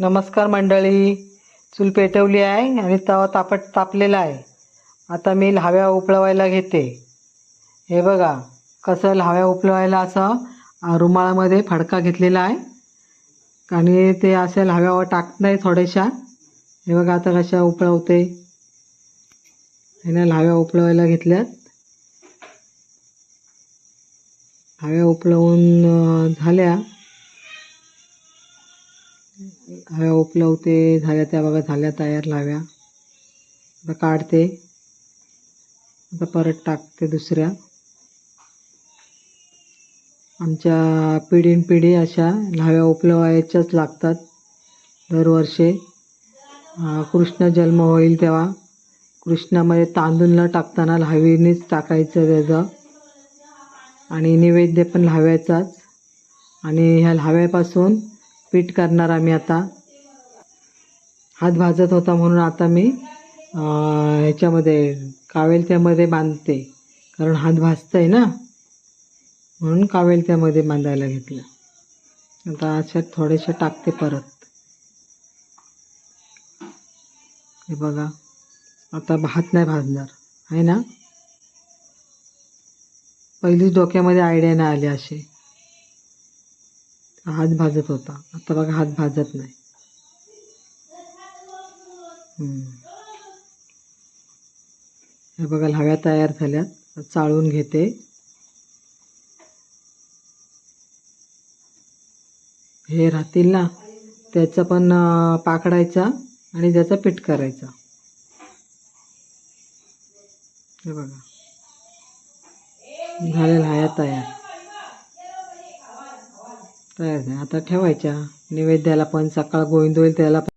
नमस्कार मंडळी. चूल पेटवली आहे आणि तवा तापट तापलेला आहे. आता मी लाव्या उपळवायला घेते. हे बघा कसं लाव्या उपळवायला असं रुमाळामध्ये फडका घेतलेला आहे. आणि ते अशा लाव्यावर टाकत नाही थोड्याशा. हे बघा आता कशा उपळवते. ना लाव्या उपळवायला घेतल्यात. लाव्या उपळवून झाल्या. हव्या उपलवते झाल्या त्या बघा झाल्या तयार लाव्या. आता काढते. आता परत टाकते दुसऱ्या. आमच्या पिढीन पिढी अशा लाव्या उपलवायच्याच लागतात दरवर्षी. कृष्ण जन्म होईल तेव्हा. कृष्णामध्ये तांदूळ न टाकताना लावीनेच टाकायचं त्याचं आणि नैवेद्य पण लाव्याचाच. आणि ह्या लाव्यापासून पीठ करणार आम्ही आता. हात भाजत होता म्हणून आता मी ह्याच्यामध्ये कावेल त्यामध्ये बांधते. कारण हात भाजतंय ना. म्हणून कावेलत्यामध्ये बांधायला घेतलं. आता अशा थोड्याशा टाकते परत. हे बघा. आता भात नाही भाजणार. आहे ना? पहिलीच डोक्यामध्ये आयडिया नाही आली अशी हात भाजत होता. आता बघा हात भाजत नाही. हे बघा हव्या तयार झाल्यात. चाळून घेते. हे राहतील ना त्याचा पण पाकडायचा आणि त्याचा पीठ करायचा. हे बघा. झालेला हया तयार. तयार नाही आता ठेवायच्या. नैवेद्याला पण सकाळ गोविंद होईल त्याला पण